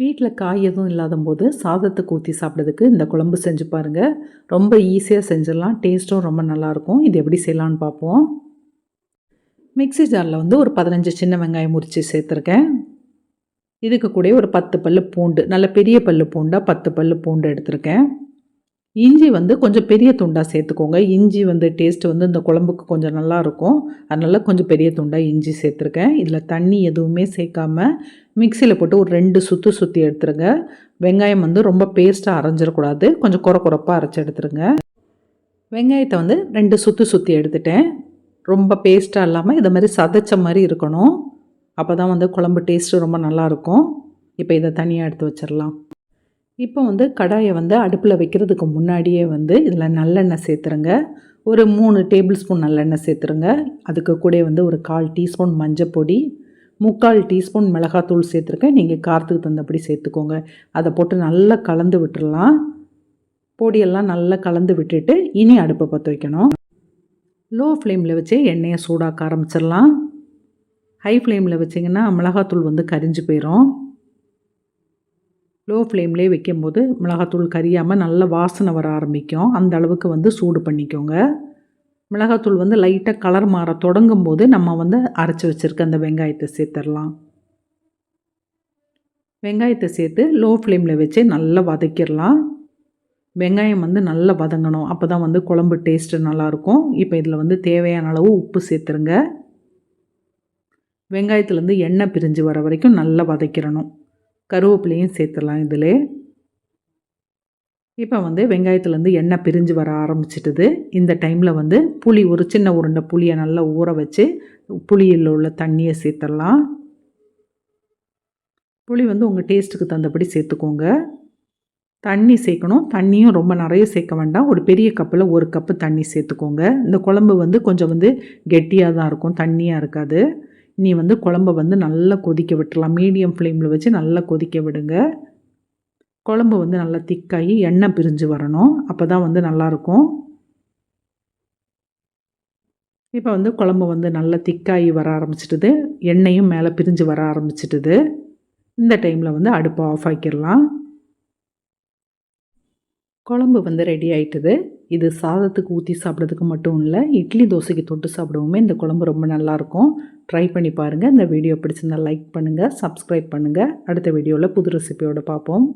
வீட்டில் காய் எதுவும் இல்லாத போது சாதத்துக்கு ஊற்றி சாப்பிட்றதுக்கு இந்த குழம்பு செஞ்சு பாருங்கள் ரொம்ப ஈஸியாக செஞ்சிடலாம். டேஸ்ட்டும் ரொம்ப நல்லாயிருக்கும். இது எப்படி செய்யலான்னு பார்ப்போம். மிக்ஸி ஜாரில் வந்து ஒரு பதினஞ்சு சின்ன வெங்காயம் முறித்து சேர்த்துருக்கேன். இதுக்கு கூட ஒரு பத்து பல்லு பூண்டு நல்ல பெரிய பல்லு பூண்டாக பத்து பல் பூண்டு எடுத்திருக்கேன். இஞ்சி வந்து கொஞ்சம் பெரிய துண்டாக சேர்த்துக்கோங்க. இஞ்சி வந்து டேஸ்ட் வந்து இந்த குழம்புக்கு கொஞ்சம் நல்லா இருக்கும். அதனால் கொஞ்சம் பெரிய துண்டாக இஞ்சி சேர்த்துருக்கேன். இதில் தண்ணி எதுவுமே சேர்க்காம மிக்சியில் போட்டு ஒரு ரெண்டு சுற்று சுற்றி எடுத்துருங்க. வெங்காயம் வந்து ரொம்ப பேஸ்ட்டாக அரைஞ்சிடக்கூடாது. கொஞ்சம் குறை குறப்பாக அரைச்சி எடுத்துருங்க. வெங்காயத்தை வந்து ரெண்டு சுற்று சுற்றி எடுத்துட்டேன். ரொம்ப பேஸ்ட்டாக இல்லாமல் இதை மாதிரி சதைச்ச மாதிரி இருக்கணும். அப்போ தான் வந்து குழம்பு டேஸ்ட்டு ரொம்ப நல்லாயிருக்கும் இப்போ இதை தனியாக எடுத்து வச்சிடலாம். இப்போ வந்து கடாயை வந்து அடுப்பில் வைக்கிறதுக்கு முன்னாடியே வந்து இதில் நல்லெண்ணெய் சேர்த்துருங்க. ஒரு மூணு டேபிள் ஸ்பூன் நல்லெண்ணெய் சேர்த்துருங்க. அதுக்கு கூட வந்து ஒரு கால் டீஸ்பூன் மஞ்சள் பொடி முக்கால் டீஸ்பூன் மிளகாத்தூள் சேர்த்துருக்கேன். நீங்கள் காரத்துக்கு தகுந்தபடி சேர்த்துக்கோங்க. அதை போட்டு நல்லா கலந்து விட்டுடலாம் பொடியெல்லாம் நல்லா கலந்து விட்டுட்டு இனி அடுப்பை பற்ற வைக்கணும். லோ ஃப்ளேமில் வச்சு எண்ணெயை சூடாக்க ஆரம்பிச்சிடலாம். ஹை ஃப்ளேமில் வச்சிங்கன்னா மிளகாத்தூள் வந்து கரிஞ்சு போயிடும் லோ ஃப்ளேம்லேயே வைக்கும்போது மிளகாத்தூள் கரியாமல் நல்ல வாசனை வர ஆரம்பிக்கும். அந்த அளவுக்கு வந்து சூடு பண்ணிக்கோங்க. மிளகாத்தூள் வந்து லைட்டாக கலர் மாற தொடங்கும் போது நம்ம வந்து அரைச்சி வச்சுருக்க அந்த வெங்காயத்தை சேர்த்துடலாம். வெங்காயத்தை சேர்த்து லோ ஃப்ளேமில் வச்சு நல்லா வதக்கிடலாம். வெங்காயம் வந்து நல்லா வதங்கணும். அப்போ தான் வந்து குழம்பு டேஸ்ட்டு நல்லாயிருக்கும். இப்போ இதில் வந்து தேவையான அளவு உப்பு சேர்த்துருங்க. வெங்காயத்துலேருந்து எண்ணெய் பிரிஞ்சு வர வரைக்கும் நல்லா வதக்கிடணும். கருவேப்பிலையும் சேர்த்துடலாம் இதில். இப்போ வந்து வெங்காயத்துலேருந்து எண்ணெய் பிரிஞ்சு வர ஆரம்பிச்சிட்டுது. இந்த டைமில் வந்து புளி ஒரு சின்ன உருண்டை புளியை நல்லா ஊற வச்சு புளியில் உள்ள தண்ணியை சேர்த்துடலாம். புளி வந்து உங்கள் டேஸ்ட்டுக்கு தகுந்தபடி சேர்த்துக்கோங்க. தண்ணி சேர்க்கணும். தண்ணியும் ரொம்ப நிறைய சேர்க்க வேண்டாம். ஒரு பெரிய கப்பில் ஒரு கப்பு தண்ணி சேர்த்துக்கோங்க. இந்த குழம்பு வந்து கொஞ்சம் வந்து கெட்டியாக தான் இருக்கும். தண்ணியாக இருக்காது. நீ வந்து குழம்ப வந்து நல்லா கொதிக்க விட்டுலாம் மீடியம் ஃப்ளேமில் வச்சு நல்லா கொதிக்க விடுங்க. குழம்பு வந்து நல்லா திக்காகி எண்ணெய் பிரிஞ்சு வரணும். அப்போ தான் வந்து நல்லாயிருக்கும். இப்போ வந்து குழம்பு வந்து நல்லா திக்காகி வர ஆரம்பிச்சிட்டுது எண்ணெயும் மேலே பிரிஞ்சு வர ஆரம்பிச்சிட்டுது இந்த டைமில் வந்து அடுப்பை ஆஃப் ஆக்கிடலாம். குழம்பு வந்து ரெடி ஆயிட்டுது. இது சாதத்துக்கு ஊற்றி சாப்பிட்றதுக்கு மட்டும் இல்லை இட்லி தோசைக்கு தொட்டு சாப்பிடவுமே இந்த குழம்பு ரொம்ப நல்லாயிருக்கும். ட்ரை பண்ணி பாருங்கள் இந்த வீடியோ பிடிச்சிருந்தால் லைக் பண்ணுங்கள் சப்ஸ்கிரைப் பண்ணுங்கள் அடுத்த வீடியோவில் புது ரெசிபியோடு பார்ப்போம்.